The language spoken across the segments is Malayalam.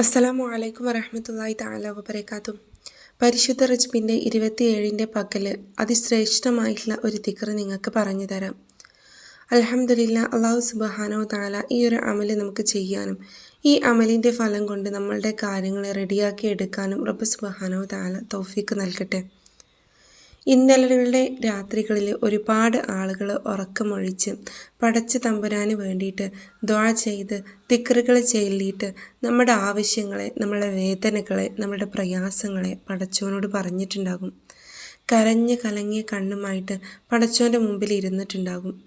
അസ്സലാമു അലൈക്കും വരഹമത്തല്ലായി താല വബറകാതുഹു. പരിശുദ്ധ റജ്ബിന്റെ ഇരുപത്തിയേഴിന്റെ പകൽ അതിശ്രേഷ്ഠമായിട്ടുള്ള ഒരു തിക്കർ നിങ്ങൾക്ക് പറഞ്ഞു തരാം. അൽഹംദുലില്ല അള്ളാഹു സുബഹാനോ താല ഈ ഒരു അമൽ നമുക്ക് ചെയ്യാനും ഈ അമലിന്റെ ഫലം കൊണ്ട് നമ്മളുടെ കാര്യങ്ങളെ റെഡിയാക്കി എടുക്കാനും റബ്ബ് സുബഹാനോ താല തൗഫീക്ക് നൽകട്ടെ. ഇന്നലകളുടെ രാത്രികളിൽ ഒരുപാട് ആളുകൾ ഉറക്കമൊഴിച്ച് പടച്ച തമ്പുരാന് വേണ്ടിയിട്ട് ദ്വാ ചെയ്ത് തിക്കറുകൾ ചൊല്ലിയിട്ട് നമ്മുടെ ആവശ്യങ്ങളെ നമ്മുടെ വേദനകളെ നമ്മുടെ പ്രയാസങ്ങളെ പടച്ചോനോട് പറഞ്ഞിട്ടുണ്ടാകും. കരഞ്ഞ് കലങ്ങിയ കണ്ണുമായിട്ട് പടച്ചോന്റെ മുമ്പിൽ ഇരുന്നിട്ടുണ്ടാകും.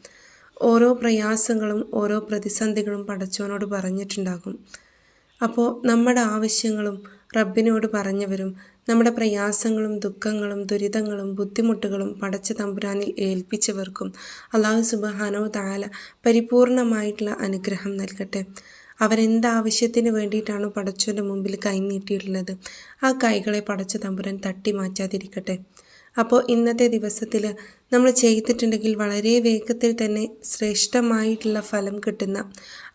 ഓരോ പ്രയാസങ്ങളും ഓരോ പ്രതിസന്ധികളും പടച്ചോനോട് പറഞ്ഞിട്ടുണ്ടാകും. അപ്പോൾ നമ്മുടെ ആവശ്യങ്ങളും റബ്ബിനോട് പറഞ്ഞവരും നമ്മുടെ പ്രയാസങ്ങളും ദുഃഖങ്ങളും ദുരിതങ്ങളും ബുദ്ധിമുട്ടുകളും പടച്ച തമ്പുരാനിൽ ഏൽപ്പിച്ചവർക്കും അള്ളാഹു സുബഹാനോ താല പരിപൂർണമായിട്ടുള്ള അനുഗ്രഹം നൽകട്ടെ. അവരെന്താവശ്യത്തിന് വേണ്ടിയിട്ടാണോ പടച്ചോന്റെ മുമ്പിൽ കൈനീട്ടിയിട്ടുള്ളത് ആ കൈകളെ പടച്ച തമ്പുരാൻ തട്ടി മാറ്റാതിരിക്കട്ടെ. അപ്പോൾ ഇന്നത്തെ ദിവസത്തിൽ നമ്മൾ ചെയ്തിട്ടുണ്ടെങ്കിൽ വളരെ വേഗത്തിൽ തന്നെ ശ്രേഷ്ഠമായിട്ടുള്ള ഫലം കിട്ടുന്ന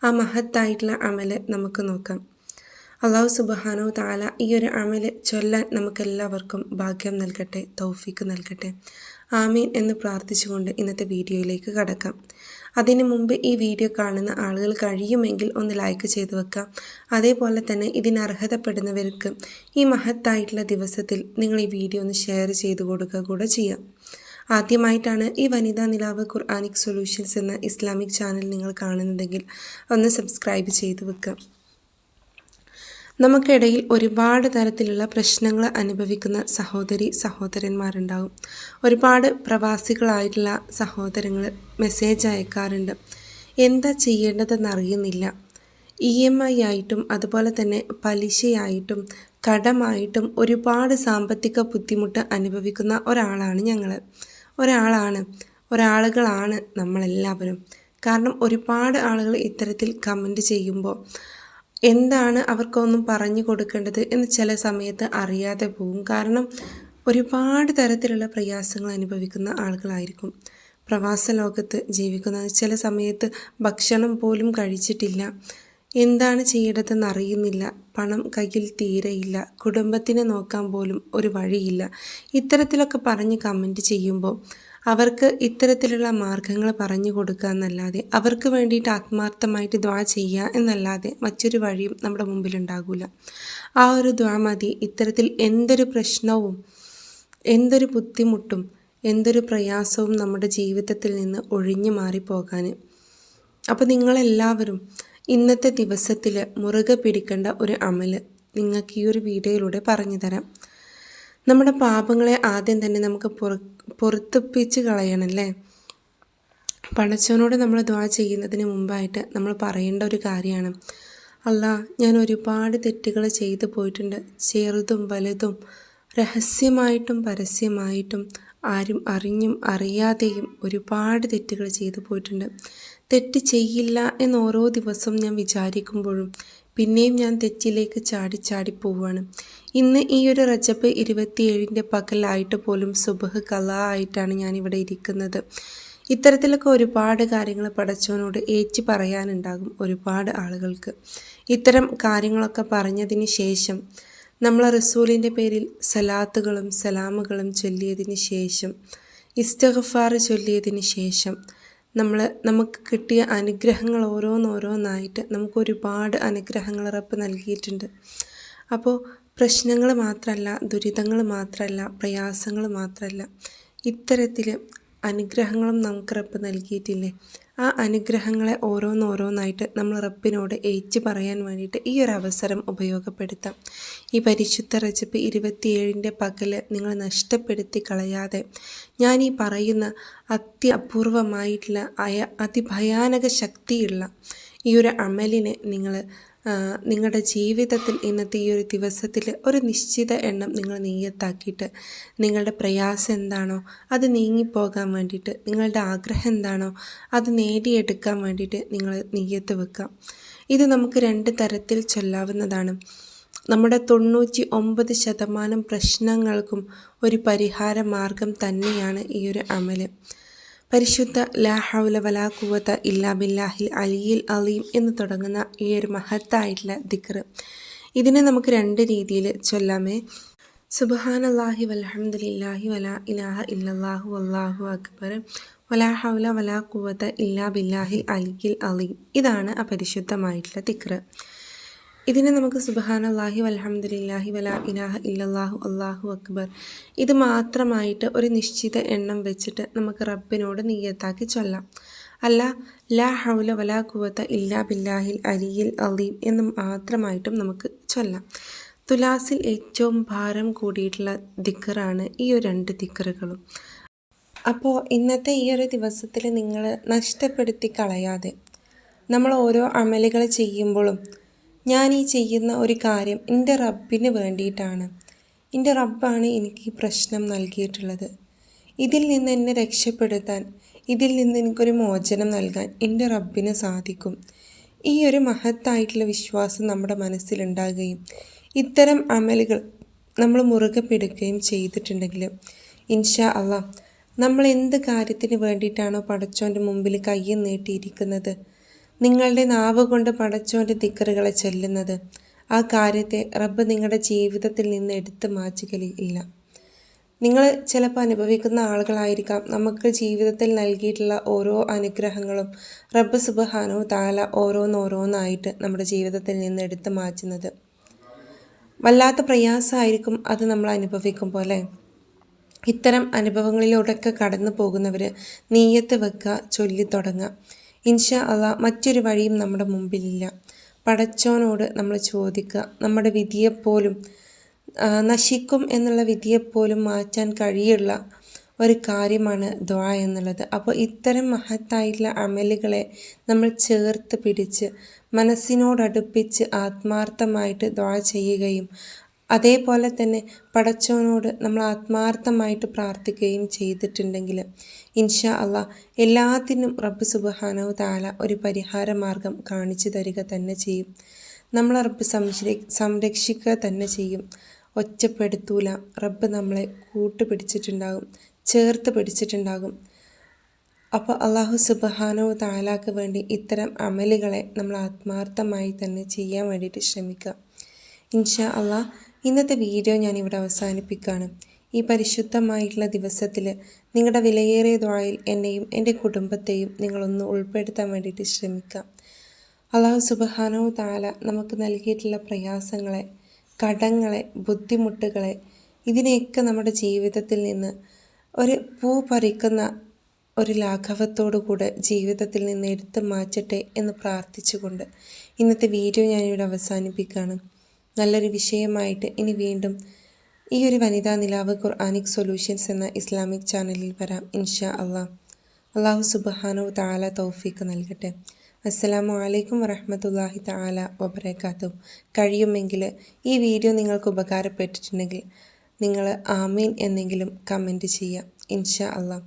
ആ മഹത്തായിട്ടുള്ള അമൽ നമുക്ക് നോക്കാം. അള്ളാഹു സുബഹാനോ താല ഈ ഒരു അമൽ ചൊല്ലാൻ നമുക്കെല്ലാവർക്കും ഭാഗ്യം നൽകട്ടെ തൗഫീക്ക് നൽകട്ടെ. ആമീൻ എന്ന് പ്രാർത്ഥിച്ചുകൊണ്ട് ഇന്നത്തെ വീഡിയോയിലേക്ക് കടക്കാം. അതിനു മുമ്പ് ഈ വീഡിയോ കാണുന്ന ആളുകൾ കഴിയുമെങ്കിൽ ഒന്ന് ലൈക്ക് ചെയ്തു വെക്കാം. അതേപോലെ തന്നെ ഇതിന് അർഹതപ്പെടുന്നവർക്ക് ഈ മഹത്തായിട്ടുള്ള ദിവസത്തിൽ നിങ്ങൾ ഈ വീഡിയോ ഒന്ന് ഷെയർ ചെയ്തു കൊടുക്കുക കൂടെ ചെയ്യാം. ആദ്യമായിട്ടാണ് ഈ വനിതാ നിലാവ് ഖുർആാനിക് സൊല്യൂഷൻസ് എന്ന ഇസ്ലാമിക് ചാനൽ നിങ്ങൾ കാണുന്നതെങ്കിൽ ഒന്ന് സബ്സ്ക്രൈബ് ചെയ്തു വെക്കാം. നമുക്കിടയിൽ ഒരുപാട് തരത്തിലുള്ള പ്രശ്നങ്ങൾ അനുഭവിക്കുന്ന സഹോദരി സഹോദരന്മാരുണ്ടാകും ഒരുപാട് പ്രവാസികളായിട്ടുള്ള സഹോദരങ്ങൾ മെസ്സേജ് അയക്കാറുണ്ട്. എന്താ ചെയ്യേണ്ടതെന്ന് അറിയുന്നില്ല ഇ എം ഐ ആയിട്ടും അതുപോലെ തന്നെ പലിശയായിട്ടും കടമായിട്ടും ഒരുപാട് സാമ്പത്തിക ബുദ്ധിമുട്ട് അനുഭവിക്കുന്ന ഒരാളാണ് ഞങ്ങൾ ഒരാളാണ്. ഒരാളുകളാണ് നമ്മളെല്ലാവരും. കാരണം ഒരുപാട് ആളുകൾ ഇത്തരത്തിൽ കമന്റ് ചെയ്യുമ്പോൾ എന്താണ് അവർക്കൊന്നും പറഞ്ഞു കൊടുക്കേണ്ടത് എന്ന് ചില സമയത്ത് അറിയാതെ പോകും. കാരണം ഒരുപാട് തരത്തിലുള്ള പ്രയാസങ്ങൾ അനുഭവിക്കുന്ന ആളുകളായിരിക്കും. പ്രവാസ ലോകത്ത് ജീവിക്കുന്ന ചില സമയത്ത് ഭക്ഷണം പോലും കഴിച്ചിട്ടില്ല. എന്താണ് ചെയ്യേണ്ടതെന്ന് അറിയുന്നില്ല. പണം കയ്യിൽ തീരെയില്ല കുടുംബത്തിനെ നോക്കാൻ പോലും ഒരു വഴിയില്ല. ഇത്തരത്തിലൊക്കെ പറഞ്ഞ് കമന്റ് ചെയ്യുമ്പോൾ അവർക്ക് ഇത്തരത്തിലുള്ള മാർഗങ്ങൾ പറഞ്ഞു കൊടുക്കുക എന്നല്ലാതെ അവർക്ക് വേണ്ടിയിട്ട് ആത്മാർത്ഥമായിട്ട് ദ്വാ ചെയ്യുക എന്നല്ലാതെ മറ്റൊരു വഴിയും നമ്മുടെ മുമ്പിലുണ്ടാകില്ല ആ ഒരു ദ്വാ മതി. ഇത്തരത്തിൽ എന്തൊരു പ്രശ്നവും എന്തൊരു ബുദ്ധിമുട്ടും എന്തൊരു പ്രയാസവും നമ്മുടെ ജീവിതത്തിൽ നിന്ന് ഒഴിഞ്ഞു മാറിപ്പോകാൻ അപ്പോൾ നിങ്ങളെല്ലാവരും ഇന്നത്തെ ദിവസത്തിൽ മുറുകെ പിടിക്കേണ്ട ഒരു അമൽ നിങ്ങൾക്ക് ഈ ഒരു വീഡിയോയിലൂടെ പറഞ്ഞു തരാം. നമ്മുടെ പാപങ്ങളെ ആദ്യം തന്നെ നമുക്ക് പുറ കളയണം കളയണമല്ലേ പടച്ചവനോട് നമ്മൾ ദ്വാ ചെയ്യുന്നതിന് മുമ്പായിട്ട് നമ്മൾ പറയേണ്ട ഒരു കാര്യമാണ്. അല്ല ഞാൻ ഒരുപാട് തെറ്റുകൾ ചെയ്തു പോയിട്ടുണ്ട്. ചെറുതും വലുതും രഹസ്യമായിട്ടും പരസ്യമായിട്ടും ആരും അറിഞ്ഞും അറിയാതെയും ഒരുപാട് തെറ്റുകൾ ചെയ്തു പോയിട്ടുണ്ട്. തെറ്റ് ചെയ്യില്ല എന്ന് ഓരോ ദിവസവും ഞാൻ വിചാരിക്കുമ്പോഴും പിന്നെയും ഞാൻ തെറ്റിലേക്ക് ചാടി ചാടി പോവുകയാണ്. ഇന്ന് ഈ ഒരു റജബ് ഇരുപത്തിയേഴിന്റെ പകലായിട്ട് പോലും സുബഹ് കല ആയിട്ടാണ് ഞാൻ ഇവിടെ ഇരിക്കുന്നത്. ഇത്തരത്തിലൊക്കെ ഒരുപാട് കാര്യങ്ങൾ പടച്ചവനോട് ഏറ്റി പറയാനുണ്ടാകും ഒരുപാട് ആളുകൾക്ക്. ഇത്തരം കാര്യങ്ങളൊക്കെ പറഞ്ഞതിന് ശേഷം നമ്മൾ റസൂലിന്റെ പേരിൽ സലാത്തുകളും സലാമുകളും ചൊല്ലിയതിന് ശേഷം ഇസ്തഗഫാർ ചൊല്ലിയതിന് ശേഷം നമ്മൾ നമുക്ക് കിട്ടിയ അനുഗ്രഹങ്ങൾ ഓരോന്നോരോന്നായിട്ട് നമുക്ക് ഒരുപാട് അനുഗ്രഹങ്ങൾ റബ്ബ് നൽകിയിട്ടുണ്ട്. അപ്പോൾ പ്രശ്നങ്ങൾ മാത്രമല്ല ദുരിതങ്ങൾ മാത്രമല്ല പ്രയാസങ്ങൾ മാത്രമല്ല ഇത്തരത്തിൽ അനുഗ്രഹങ്ങളും നമുക്ക് റബ്ബ് നൽകിയിട്ടില്ലേ? ആ അനുഗ്രഹങ്ങളെ ഓരോന്നോരോന്നായിട്ട് നമ്മൾ റബ്ബിനോട് ഏച്ചു പറയാൻ വേണ്ടിയിട്ട് ഈ ഒരു അവസരം ഉപയോഗപ്പെടുത്താം. ഈ പരിശുദ്ധ റജപ്പ് ഇരുപത്തിയേഴിന്റെ പകൽ നിങ്ങൾ നഷ്ടപ്പെടുത്തി കളയാതെ ഞാൻ ഈ പറയുന്ന അത്യപൂർവമായിട്ടുള്ള അയ അതിഭയാനക ശക്തിയുള്ള ഈ ഒരു അമലിനെ നിങ്ങൾ നിങ്ങളുടെ ജീവിതത്തിൽ ഇന്നത്തെ ഈ ഒരു ദിവസത്തിൽ ഒരു നിശ്ചിത എണ്ണം നിങ്ങൾ നെയ്യത്താക്കിയിട്ട് നിങ്ങളുടെ പ്രയാസം എന്താണോ അത് നീങ്ങിപ്പോകാൻ വേണ്ടിയിട്ട് നിങ്ങളുടെ ആഗ്രഹം എന്താണോ അത് നേടിയെടുക്കാൻ വേണ്ടിയിട്ട് നിങ്ങൾ നെയ്യത്ത് വെക്കാം ഇത് നമുക്ക് രണ്ട് തരത്തിൽ ചൊല്ലാവുന്നതാണ്. നമ്മുടെ തൊണ്ണൂറ്റി ഒമ്പത് ശതമാനം പ്രശ്നങ്ങൾക്കും ഒരു പരിഹാര മാർഗം തന്നെയാണ് ഈ ഒരു അമൽ. പരിശുദ്ധ ലാ ഹൗല വലാ ഇല്ലാ ബില്ലാഹിൽ അലിയിൽ അലീം എന്ന് തുടങ്ങുന്ന ഈ ഒരു മഹത്തായിട്ടുള്ള ദിക്ർ. ഇതിനെ നമുക്ക് രണ്ട് രീതിയിൽ ചൊല്ലാമേ. സുബഹാനല്ലാഹി വൽഹംദുലില്ലാഹി വലാ ഇലാഹ ഇല്ലാഹു അള്ളാഹു അക്ബർ. വലാ ഹൗല വലാ ഇല്ലാ ബില്ലാഹിൽ അലിയിൽ അലീം. ഇതാണ് അപരിശുദ്ധമായിട്ടുള്ള തിക്റ് ഇതിനെ നമുക്ക് സുബഹാനല്ലാഹി വൽഹംദുലില്ലാഹി വല ഇലാഹ ഇല്ലാഹു അള്ളാഹു അക്ബർ. ഇത് മാത്രമായിട്ട് ഒരു നിശ്ചിത എണ്ണം വെച്ചിട്ട് നമുക്ക് റബ്ബിനോട് നീയത്താക്കി ചൊല്ലാം. അല്ല ലാ ഹൗല വലാ കുവത്ത ഇല്ലാ ബില്ലാഹിൽ അലിയിൽ അലീം എന്ന് മാത്രമായിട്ടും നമുക്ക് ചൊല്ലാം. തുലാസിൽ ഏറ്റവും ഭാരം കൂടിയിട്ടുള്ള ദിക്കറാണ് ഈ ഒരു രണ്ട് ദിക്കറുകളും. അപ്പോൾ ഇന്നത്തെ ഈ ഒരു ദിവസത്തിൽ നിങ്ങൾ നഷ്ടപ്പെടുത്തി കളയാതെ നമ്മൾ ഓരോ അമലുകൾ ചെയ്യുമ്പോഴും ഞാൻ ഈ ചെയ്യുന്ന ഒരു കാര്യം എന്റെ റബ്ബിന് വേണ്ടിയിട്ടാണ്. എന്റെ റബ്ബാണ് എനിക്ക് ഈ പ്രശ്നം നൽകിയിട്ടുള്ളത്. ഇതിൽ നിന്ന് എന്നെ രക്ഷപ്പെടുത്താൻ ഇതിൽ നിന്ന് എനിക്കൊരു മോചനം നൽകാൻ എന്റെ റബ്ബിന് സാധിക്കും. ഈ ഒരു മഹത്തായിട്ടുള്ള വിശ്വാസം നമ്മുടെ മനസ്സിലുണ്ടാകുകയും ഇത്തരം അമലുകൾ നമ്മൾ മുറുകെ പിടിക്കുകയും ചെയ്തിട്ടുണ്ടെങ്കിൽ ഇൻഷാ അള്ളാ നമ്മൾ എന്ത് കാര്യത്തിന് വേണ്ടിയിട്ടാണോ പടച്ചോന്റെ മുമ്പിൽ കയ്യും നീട്ടിയിരിക്കുന്നത്? നിങ്ങളുടെ നാവ് കൊണ്ട് പടച്ചോന്റെ തിക്കറുകളെ ചൊല്ലുന്നത്. ആ കാര്യത്തെ റബ്ബ് നിങ്ങളുടെ ജീവിതത്തിൽ നിന്ന് എടുത്ത് മാറ്റുകലി ഇല്ല. നിങ്ങൾ ചിലപ്പോൾ അനുഭവിക്കുന്ന ആളുകളായിരിക്കാം. നമുക്ക് ജീവിതത്തിൽ നൽകിയിട്ടുള്ള ഓരോ അനുഗ്രഹങ്ങളും റബ്ബ് സുബഹാനോ താല ഓരോന്നോരോന്നായിട്ട് നമ്മുടെ ജീവിതത്തിൽ നിന്ന് എടുത്ത് മാറ്റുന്നത്. വല്ലാത്ത പ്രയാസമായിരിക്കും അത് നമ്മൾ അനുഭവിക്കുമ്പോൾ പോലെ ഇത്തരം അനുഭവങ്ങളിലൂടെയൊക്കെ കടന്നു പോകുന്നവർ നീയത്ത് വെക്കുക ചൊല്ലി തുടങ്ങുക ഇൻഷാ അല്ല മറ്റൊരു വഴിയും നമ്മുടെ മുമ്പിലില്ല. പടച്ചോനോട് നമ്മൾ ചോദിക്കുക നമ്മുടെ വിധിയെപ്പോലും നശിക്കും എന്നുള്ള വിധിയെപ്പോലും മാറ്റാൻ കഴിയുള്ള ഒരു കാര്യമാണ് ദ്വാ എന്നുള്ളത്. അപ്പോൾ ഇത്തരം മഹത്തായിട്ടുള്ള അമലുകളെ നമ്മൾ ചേർത്ത് പിടിച്ച് മനസ്സിനോടടുപ്പിച്ച് ആത്മാർത്ഥമായിട്ട് ദ്വാ ചെയ്യുകയും അതേപോലെ തന്നെ പടച്ചവനോട് നമ്മൾ ആത്മാർത്ഥമായിട്ട് പ്രാർത്ഥിക്കുകയും ചെയ്തിട്ടുണ്ടെങ്കിൽ ഇൻഷാ അള്ളാ എല്ലാത്തിനും റബ്ബ് സുബഹാനവ് താല ഒരു പരിഹാര മാർഗം കാണിച്ചു തരിക തന്നെ ചെയ്യും. നമ്മൾ റബ്ബ് സംരക്ഷിക്കുക തന്നെ ചെയ്യും. ഒറ്റപ്പെടുത്തൂല. റബ്ബ് നമ്മളെ കൂട്ടുപിടിച്ചിട്ടുണ്ടാകും. ചേർത്ത് പിടിച്ചിട്ടുണ്ടാകും. അപ്പോൾ അള്ളാഹു സുബഹാനോ താലാക്ക് വേണ്ടി ഇത്തരം അമലുകളെ നമ്മൾ ആത്മാർത്ഥമായി തന്നെ ചെയ്യാൻ വേണ്ടിയിട്ട് ശ്രമിക്കുക. ഇൻഷാ അള്ളാഹ് ഇന്നത്തെ വീഡിയോ ഞാൻ ഇവിടെ അവസാനിപ്പിക്കുകയാണ് ഈ പരിശുദ്ധമായിട്ടുള്ള ദിവസത്തിൽ നിങ്ങളുടെ വിലയേറിയ ദ്വായിൽ എന്നെയും എന്റെ കുടുംബത്തെയും നിങ്ങളൊന്ന് ഉൾപ്പെടുത്താൻ വേണ്ടിയിട്ട് ശ്രമിക്കാം. അള്ളാഹു സുബഹാനോ താല നമുക്ക് നൽകിയിട്ടുള്ള പ്രയാസങ്ങളെ കടങ്ങളെ ബുദ്ധിമുട്ടുകളെ ഇതിനെയൊക്കെ നമ്മുടെ ജീവിതത്തിൽ നിന്ന് ഒരു പൂ പറിക്കുന്ന ഒരു ലാഘവത്തോടുകൂടെ ജീവിതത്തിൽ നിന്ന് എടുത്തു മാറ്റട്ടെ എന്ന് പ്രാർത്ഥിച്ചുകൊണ്ട് ഇന്നത്തെ വീഡിയോ ഞാനിവിടെ അവസാനിപ്പിക്കുകയാണ് നല്ലൊരു വിഷയമായിട്ട് ഇനി വീണ്ടും ഈ ഒരു വനിതാ നിലാവ് ഖുർആാനിക് സൊല്യൂഷൻസ് എന്ന ഇസ്ലാമിക് ചാനലിൽ വരാം ഇൻഷാ അള്ളാഹ് അള്ളാഹു സുബഹാനു താല തൗഫീക്ക് നൽകട്ടെ. അസ്സലാമു അലൈക്കും വറഹമത്തല്ലാഹി താല വബർക്കാത്തു കഴിയുമെങ്കിൽ ഈ വീഡിയോ നിങ്ങൾക്ക് ഉപകാരപ്പെട്ടിട്ടുണ്ടെങ്കിൽ നിങ്ങൾ ആമീൻ എന്നെങ്കിലും കമന്റ് ചെയ്യാം ഇൻഷാ അള്ളാഹ്